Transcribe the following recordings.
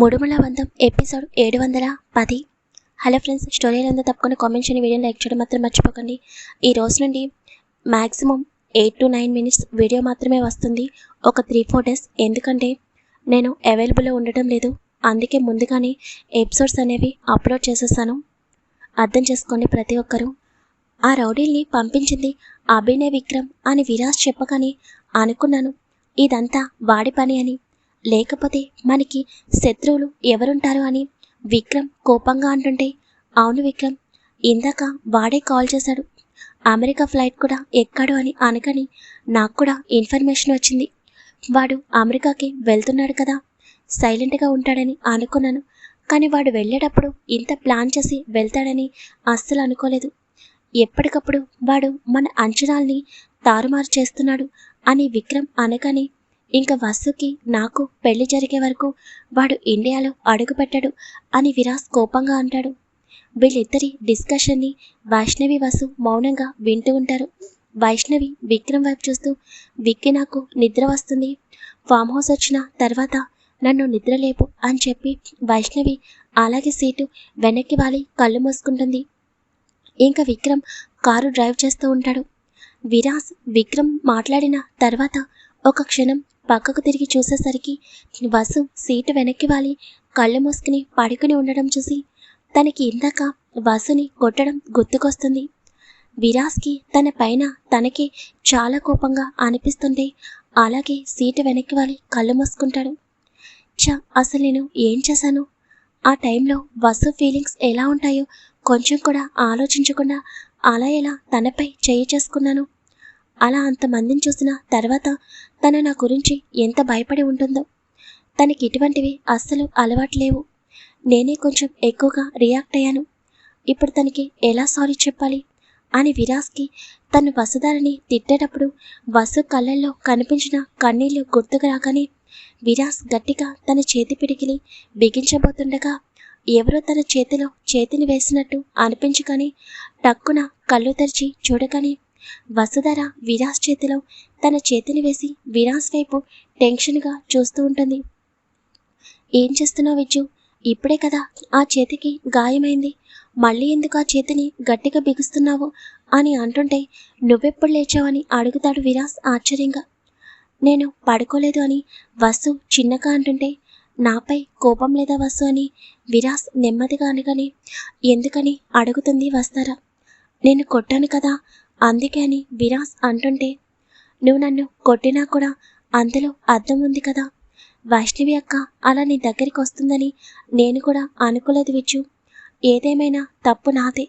మూడుమల వందం episode ఏడు వందల పది. హలో ఫ్రెండ్స్ స్టోరీ అంతా తప్పకుండా కామెంట్స్ అని వీడియో లైక్ చేయడం మాత్రం మర్చిపోకండి. ఈ రోజు నుండి maximum eight to nine minutes video మాత్రమే వస్తుంది. ఒక త్రీ ఫోర్ డేస్ ఎందుకంటే నేను అవైలబుల్లో ఉండటం లేదు. అందుకే ముందుగానే ఎపిసోడ్స్ అనేవి అప్లోడ్ చేసేసాను అర్థం చేసుకోండి ప్రతి ఒక్కరూ. ఆ రౌడీల్ని పంపించింది అభినయ్ విక్రమ్ అని విరాజ్ చెప్పగానే అనుకున్నాను. ఇదంతా వాడి పని అని. లేకపోతే మనకి శత్రువులు ఎవరుంటారు అని విక్రమ్ కోపంగా అంటుంటే అవును విక్రమ్ ఇందాక వాడే కాల్ చేశాడు. అమెరికా ఫ్లైట్ కూడా ఎక్కాడు అని అనకని నాకు కూడా ఇన్ఫర్మేషన్ వచ్చింది. వాడు అమెరికాకి వెళ్తున్నాడు కదా సైలెంట్గా ఉంటాడని అనుకున్నాను. కానీ వాడు వెళ్ళేటప్పుడు ఇంత ప్లాన్ చేసి వెళ్తాడని అస్సలు అనుకోలేదు. ఎప్పటికప్పుడు వాడు మన అంచనాల్ని తారుమారు చేస్తున్నాడు అని విక్రమ్ అనగానే ఇంకా వసుకి నాకు పెళ్ళి జరిగే వరకు వాడు ఇండియాలో అడుగుపెట్టాడు అని విరాస్ కోపంగా అంటాడు. వీళ్ళిద్దరి డిస్కషన్ని వైష్ణవి వసు మౌనంగా వింటూ ఉంటారు. వైష్ణవి విక్రమ్ వైపు చూస్తూ విక్కి నాకు నిద్ర వస్తుంది. ఫామ్ హౌస్ వచ్చిన తర్వాత నన్ను నిద్రలేపు అని చెప్పి వైష్ణవి అలాగే సీటు వెనక్కి వాలి కళ్ళు మూసుకుంటుంది. ఇంకా విక్రమ్ కారు డ్రైవ్ చేస్తూ ఉంటాడు. విరాస్ విక్రమ్ మాట్లాడిన తర్వాత ఒక క్షణం పక్కకు తిరిగి చూసేసరికి వసు సీటు వెనక్కి వాలి కళ్ళు మూసుకుని పడుకుని ఉండడం చూసి తనకి ఇందాక వసుని కొట్టడం గుర్తుకొస్తుంది. విరాస్కి తన పైన తనకి చాలా కోపంగా అనిపిస్తుంటే అలాగే సీటు వెనక్కి వాలి కళ్ళు మూసుకుంటాడు. చ అసలు నేను ఏం చేశాను? ఆ టైంలో వసు ఫీలింగ్స్ ఎలా ఉంటాయో కొంచెం కూడా ఆలోచించకుండా అలా ఎలా తనపై చేయి చేసుకున్నాను. అలా అంతమందిని చూసిన తర్వాత తను నా గురించి ఎంత భయపడి ఉంటుందో. తనకి ఇటువంటివి అస్సలు అలవాటు లేవు. నేనే కొంచెం ఎక్కువగా రియాక్ట్ అయ్యాను. ఇప్పుడు తనకి ఎలా సారీ చెప్పాలి? అని విరాస్కి తను వసుధారని తిట్టేటప్పుడు వసు కళ్ళల్లో కనిపించిన కన్నీళ్ళు గుర్తుకు రాగానే విరాస్ గట్టిగా తన చేతి పిడికిలి బిగించబోతుండగా ఎవరో తన చేతిలో చేతిని వేసినట్టు అనిపించగానే టక్కున కళ్ళు తెరిచి చూడగానే వసుధర విరాస్ చేతిలో తన చేతిని వేసి విరాస్ వైపు టెన్షన్గా చూస్తూ ఉంటుంది. ఏం చేస్తున్నావు విజ్జు ఇప్పుడే కదా ఆ చేతికి గాయమైంది. మళ్ళీ ఎందుకు ఆ చేతిని గట్టిగా బిగుస్తున్నావు? అని అంటుంటే నువ్వెప్పుడు లేచావని అడుగుతాడు విరాస్ ఆశ్చర్యంగా. నేను పడుకోలేదు అని వసు చిన్నగా అంటుంటే నాపై కోపం లేదా వసు? అని విరాస్ నెమ్మదిగా అనగానే ఎందుకని? అడుగుతుంది వస్తారా నేను కొట్టాను కదా అందుకే అని విరాస్ అంటుంటే నువ్వు నన్ను కొట్టినా కూడా అందులో అర్థం ఉంది కదా. వైష్ణవి అక్క అలా నీ దగ్గరికి వస్తుందని నేను కూడా అనుకోలేదు విచ్చు. ఏదేమైనా తప్పు నాదే.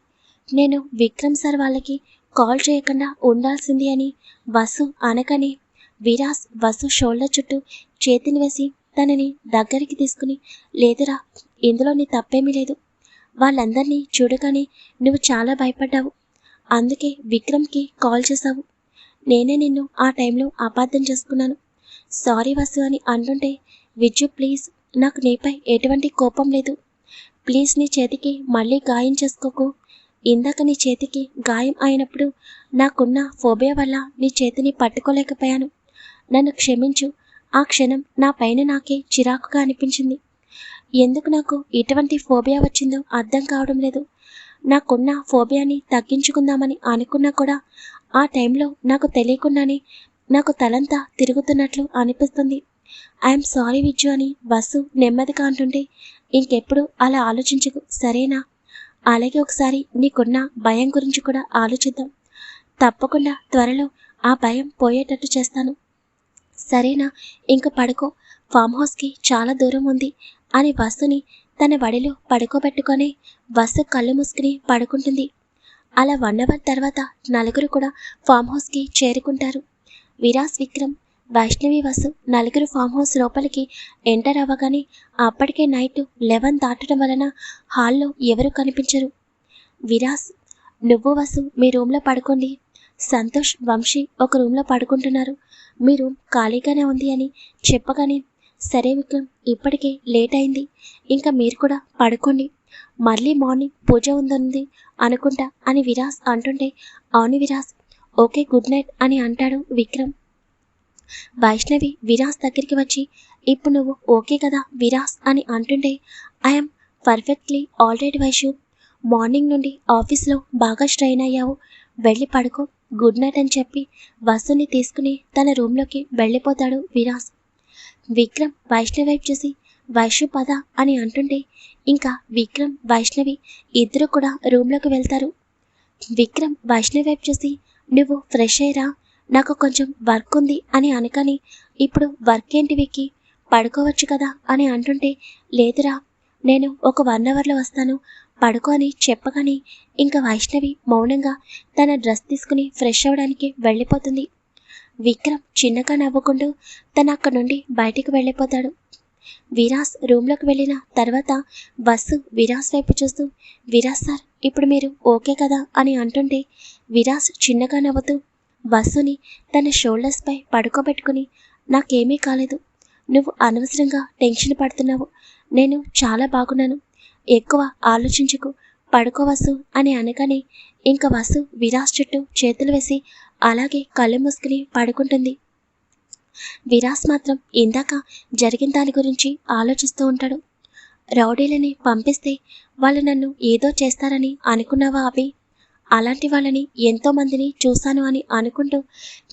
నేను విక్రమ్ సార్ వాళ్ళకి కాల్ చేయకుండా ఉండాల్సింది అని వసు అనకని విరాస్ వసు షోల్డర్ చుట్టూ చేతిని వేసి తనని దగ్గరికి తీసుకుని లేదురా ఇందులో నీ తప్పేమీ లేదు. వాళ్ళందరినీ చూడగానే నువ్వు చాలా భయపడ్డావు. అందుకే విక్రమ్కి కాల్ చేశావు. నేనే నిన్ను ఆ టైంలో అపార్థం చేసుకున్నాను. సారీ వసు అని అంటుంటే విజ్జు ప్లీజ్ నాకు నీపై ఎటువంటి కోపం లేదు. ప్లీజ్ నీ చేతికి మళ్ళీ గాయం చేసుకోకు. ఇందాక నీ చేతికి గాయం అయినప్పుడు నాకున్న ఫోబియా వల్ల నీ చేతిని పట్టుకోలేకపోయాను. నన్ను క్షమించు. ఆ క్షణం నా పైన నాకే చిరాకుగా అనిపించింది. ఎందుకు నాకు ఇటువంటి ఫోబియా వచ్చిందో అర్థం కావడం లేదు. నాకున్న ఫోబియాని తగ్గించుకుందామని అనుకున్నా కూడా ఆ టైంలో నాకు తెలియకుండానే నాకు తలంతా తిరుగుతున్నట్లు అనిపిస్తుంది. ఐఎమ్ సారీ విజ్జు అని బస్సు నెమ్మదిగా అంటుంటే ఇంకెప్పుడు అలా ఆలోచించకు సరేనా? అలాగే ఒకసారి నీకున్న భయం గురించి కూడా ఆలోచిద్దాం. తప్పకుండా త్వరలో ఆ భయం పోయేటట్టు చేస్తాను. సరేనా ఇంక పడుకో. ఫామ్ హౌస్కి చాలా దూరం ఉంది అని బస్సుని తన వడిలో పడుకోబెట్టుకొని బస్సు కళ్ళు మూసుకుని పడుకుంటుంది. అలా వన్ అవర్ తర్వాత నలుగురు కూడా ఫామ్ హౌస్కి చేరుకుంటారు. విరాస్ విక్రమ్ వైష్ణవి వసు నలుగురు ఫామ్ హౌస్ లోపలికి ఎంటర్ అవ్వగానే అప్పటికే నైట్ లెవెన్ దాటడం వలన హాల్లో ఎవరు కనిపించరు. విరాస్ నువ్వు వసు మీ రూమ్లో పడుకోండి. సంతోష్ వంశీ ఒక రూమ్లో పడుకుంటున్నారు. మీ రూమ్ ఖాళీగానే ఉంది అని చెప్పగానే సరే విక్రమ్ ఇప్పటికే లేట్ అయింది. ఇంకా మీరు కూడా పడుకోండి. మళ్ళీ మార్నింగ్ పూజ ఉందనుంది అనుకుంటా అని విరాస్ అంటుంటే అవును విరాస్ ఓకే గుడ్ నైట్ అని అంటాడు విక్రమ్. వైష్ణవి విరాస్ దగ్గరికి వచ్చి ఇప్పుడు నువ్వు ఓకే కదా విరాస్ అని అంటుంటే I'm perfectly already Vaishu. Morning నుండి ఆఫీస్లో బాగా స్ట్రైన్ అయ్యావు. వెళ్ళి పడుకో గుడ్ నైట్ అని చెప్పి వసుని తీసుకుని తన రూమ్లోకి వెళ్ళిపోతాడు విరాస్. విక్రమ్ వైష్ణవి వైపు చూసి వైషు పద అని అంటుంటే ఇంకా విక్రమ్ వైష్ణవి ఇద్దరు కూడా రూమ్లోకి వెళ్తారు. విక్రమ్ వైష్ణవి వైపు చూసి నువ్వు ఫ్రెష్ అయ్యరా? నాకు కొంచెం వర్క్ ఉంది అని అనకని ఇప్పుడు వర్క్ ఏంటి విక్కి? పడుకోవచ్చు కదా? అని అంటుంటే లేదురా నేను ఒక వన్ అవర్లో వస్తాను. పడుకో అని చెప్పగానే ఇంకా వైష్ణవి మౌనంగా తన డ్రెస్ తీసుకుని ఫ్రెష్ అవ్వడానికి వెళ్ళిపోతుంది. విక్రమ్ చిన్నగా నవ్వుకుంటూ తను అక్కడి నుండి బయటికి వెళ్ళిపోతాడు. విరాస్ రూమ్లోకి వెళ్ళిన తర్వాత బస్సు విరాస్ వైపు చూస్తూ విరాస్ సార్ ఇప్పుడు మీరు ఓకే కదా? అని అంటుంటే విరాస్ చిన్నగా నవ్వుతూ బస్సుని తన షోల్డర్స్పై పడుకోబెట్టుకుని నాకేమీ కాలేదు. నువ్వు అనవసరంగా టెన్షన్ పడుతున్నావు. నేను చాలా బాగున్నాను. ఎక్కువ ఆలోచించకు. పడుకోవసు అని అనగానే ఇంక వసు విరాస్ చుట్టూ చేతులు వేసి అలాగే కళ్ళు మూసుకుని పడుకుంటుంది. విరాస్ మాత్రం ఇందాక జరిగిన దాని గురించి ఆలోచిస్తూ ఉంటాడు. రౌడీలని పంపిస్తే వాళ్ళు నన్ను ఏదో చేస్తారని అనుకున్నావా అభి? అలాంటి వాళ్ళని ఎంతో మందిని చూశాను అని అనుకుంటూ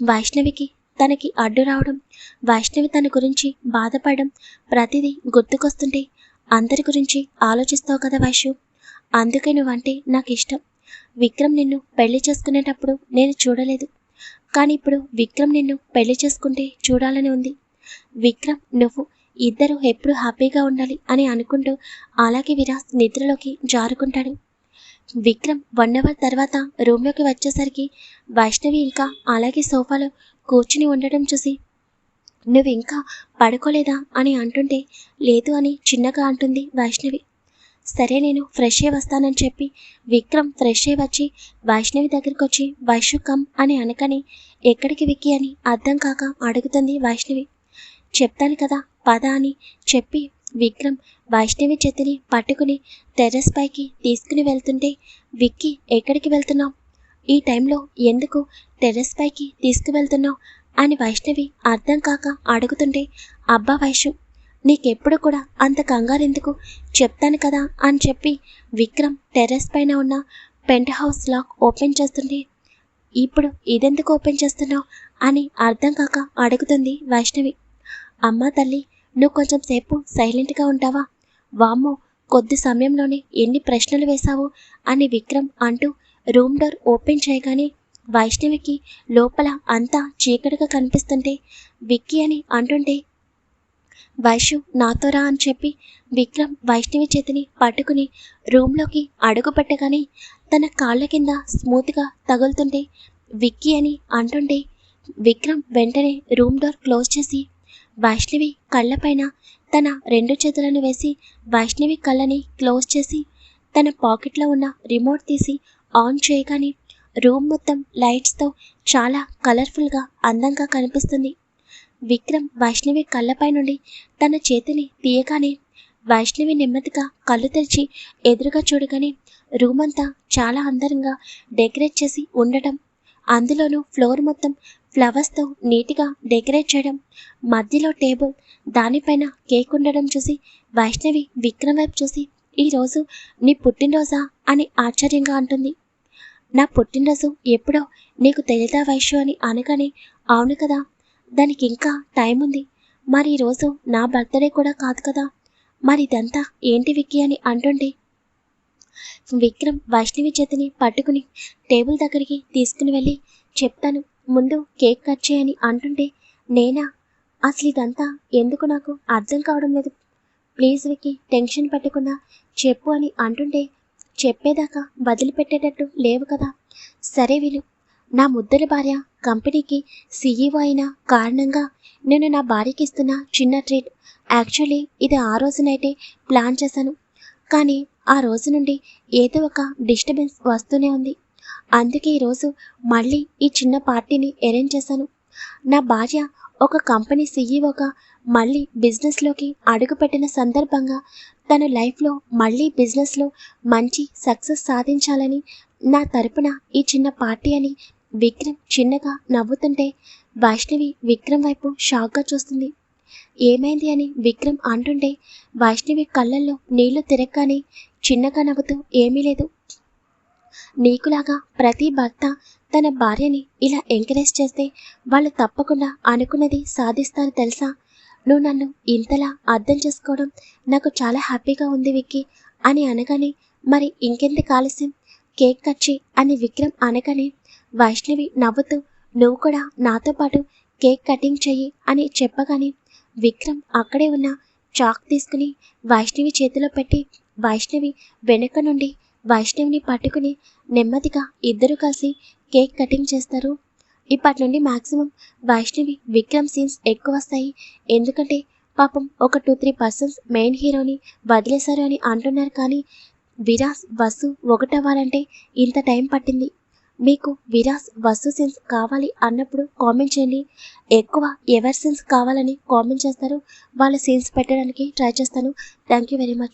వైష్ణవికి తనకి అడ్డు రావడం వైష్ణవి తన గురించి బాధపడడం ప్రతిదీ గుర్తుకొస్తుంటే అందరి గురించి ఆలోచిస్తావు కదా వైషు అందుకే నువ్వంటే నాకు ఇష్టం విక్రమ్ నిన్ను పెళ్ళి చేసుకునేటప్పుడు నేను చూడలేదు. కానీ ఇప్పుడు విక్రమ్ నిన్ను పెళ్ళి చేసుకుంటే చూడాలని ఉంది. విక్రమ్ నువ్వు ఇద్దరు ఎప్పుడు హ్యాపీగా ఉండాలి అని అనుకుంటూ అలాగే విరాస్ నిద్రలోకి జారుకుంటాడు. విక్రమ్ వన్ అవర్ తర్వాత రూమ్లోకి వచ్చేసరికి వైష్ణవి ఇంకా అలాగే సోఫాలో కూర్చుని ఉండడం చూసి నువ్వు ఇంకా పడుకోలేదా? అని అంటుంటే లేదు అని చిన్నగా అంటుంది వైష్ణవి. సరే నేను ఫ్రెష్ అయ్యి వస్తానని చెప్పి విక్రమ్ ఫ్రెష్ అయ్యి వచ్చి వైష్ణవి దగ్గరికి వచ్చి వైషు కమ్ అని అనకని ఎక్కడికి విక్కి అని అర్థం కాక అడుగుతుంది వైష్ణవి. చెప్తాను కదా పద అని చెప్పి విక్రమ్ వైష్ణవి చేతిని పట్టుకుని టెర్రస్ పైకి తీసుకుని వెళ్తుంటే విక్కి ఎక్కడికి వెళ్తున్నావు? ఈ టైంలో ఎందుకు టెర్రస్ పైకి తీసుకువెళ్తున్నావు? అని వైష్ణవి అర్థం కాక అడుగుతుంటే అబ్బా వైషు నీకెప్పుడు కూడా అంత కంగారెందుకు? చెప్తాను కదా అని చెప్పి విక్రమ్ టెర్రస్ పైన ఉన్న పెంట్ హౌస్ లాక్ ఓపెన్ చేస్తుంటే ఇప్పుడు ఇదెందుకు ఓపెన్ చేస్తున్నావు? అని అర్థం కాక అడుగుతుంది వైష్ణవి. అమ్మా తల్లి నువ్వు కొంచెం సేపు సైలెంట్గా ఉంటావా? వామ్మో కొద్ది సమయంలోనే ఎన్ని ప్రశ్నలు వేశావు? అని విక్రమ్ అంటూ రూమ్ డోర్ ఓపెన్ చేయగానే వైష్ణవికి లోపల అంతా చీకటిగా కనిపిస్తుంటే విక్కీ అని అంటుంటే వైష్ణవ్ నాతో రా అని చెప్పి విక్రమ్ వైష్ణవి చేతిని పట్టుకుని రూమ్లోకి అడుగు పెట్టగానే తన కాళ్ళ కింద స్మూత్గా తగులుతుంటే విక్కీ అని అంటుంటే విక్రమ్ వెంటనే రూమ్ డోర్ క్లోజ్ చేసి వైష్ణవి కళ్ళపైన తన రెండు చేతులను వేసి వైష్ణవి కళ్ళని క్లోజ్ చేసి తన పాకెట్లో ఉన్న రిమోట్ తీసి ఆన్ చేయగానే రూమ్ మొత్తం లైట్స్తో చాలా కలర్ఫుల్గా అందంగా కనిపిస్తుంది. విక్రమ్ వైష్ణవి కళ్ళపై నుండి తన చేతిని తీయగానే వైష్ణవి నెమ్మదిగా కళ్ళు తెరిచి ఎదురుగా చూడగానే రూమ్ అంతా చాలా అందంగా డెకరేట్ చేసి ఉండటం అందులోనూ ఫ్లోర్ మొత్తం ఫ్లవర్స్తో నీట్గా డెకరేట్ చేయడం మధ్యలో టేబుల్ దానిపైన కేక్ ఉండడం చూసి వైష్ణవి విక్రమ్ వైపు చూసి ఈరోజు నీ పుట్టినరోజా? అని ఆశ్చర్యంగా అంటుంది. నా పుట్టినరోజు ఎప్పుడో నీకు తెలియదా వైశ్యు అని అనగానే అవును కదా దానికి ఇంకా టైం ఉంది మరి ఈరోజు నా బర్త్డే కూడా కాదు కదా. మరి ఇదంతా ఏంటి విక్కీ అని అంటుంటే విక్రమ్ వైష్ణవి చేతిని పట్టుకుని టేబుల్ దగ్గరికి తీసుకుని వెళ్ళి చెప్తాను ముందు కేక్ కట్ చేయని అంటుంటే నేనా? అసలు ఇదంతా ఎందుకు నాకు అర్థం కావడం లేదు. ప్లీజ్ విక్కి టెన్షన్ పెట్టకుండా చెప్పు అని అంటుంటే చెప్పేదాకా వదిలిపెట్టేటట్టు లేవు కదా. సరే విను నా ముద్దల భార్య కంపెనీకి సీఈఓ అయిన కారణంగా నేను నా భార్యకి ఇస్తున్న చిన్న ట్రీట్. యాక్చువల్లీ ఇది ఆ రోజునైతే ప్లాన్ చేశాను. కానీ ఆ రోజు నుండి ఏదో ఒక డిస్టర్బెన్స్ వస్తూనే ఉంది. అందుకే ఈరోజు మళ్ళీ ఈ చిన్న పార్టీని అరేంజ్ చేశాను. నా భార్య ఒక కంపెనీ సీఈఓగా మళ్ళీ బిజినెస్లోకి అడుగుపెట్టిన సందర్భంగా తన లైఫ్లో మళ్ళీ బిజినెస్లో మంచి సక్సెస్ సాధించాలని నా తరపున ఈ చిన్న పార్టీ అని విక్రమ్ చిన్నగా నవ్వుతుంటే వైష్ణవి విక్రమ్ వైపు షాక్గా చూస్తుంది. ఏమైంది అని విక్రమ్ అంటుంటే వైష్ణవి కళ్ళల్లో నీళ్ళు తిరగగానే చిన్నగా నవ్వుతూ ఏమీ లేదు. నీకులాగా ప్రతి భర్త తన భార్యని ఇలా ఎంకరేజ్ చేస్తే వాళ్ళు తప్పకుండా అనుకున్నది సాధిస్తారు తెలుసా? నువ్వు నన్ను ఇంతలా అర్థం చేసుకోవడం నాకు చాలా హ్యాపీగా ఉంది విక్కీ అని అనగానే మరి ఇంకెందుకు ఆలస్యం? కేక్ కచ్చి అని విక్రమ్ అనగానే వైష్ణవి నవ్వుతూ నువ్వు కూడా నాతో పాటు కేక్ కటింగ్ చెయ్యి అని చెప్పగానే విక్రమ్ అక్కడే ఉన్న చాక్ తీసుకుని వైష్ణవి చేతిలో పెట్టి వైష్ణవి వెనుక నుండి వైష్ణవిని పట్టుకుని నెమ్మదిగా ఇద్దరు కలిసి కేక్ కటింగ్ చేస్తారు. ఇప్పటి నుండి మ్యాక్సిమం వైష్ణవి విక్రమ్ సీన్స్ ఎక్కువ వస్తాయి. ఎందుకంటే పాపం ఒక టూ త్రీ పర్సన్స్ మెయిన్ హీరోని వదిలేశారు అని అంటున్నారు కానీ విరాస్ బస్సు ఒకటవ్వాలంటే ఇంత టైం పట్టింది. మీకు విరాస్ వస్తు సీన్స్ కావాలి అన్నప్పుడు కామెంట్ చేయండి. ఎక్కువ ఎవరి సీన్స్ కావాలని కామెంట్ చేస్తారు వాళ్ళ సీన్స్ పెట్టడానికి ట్రై చేస్తాను. Thank you very much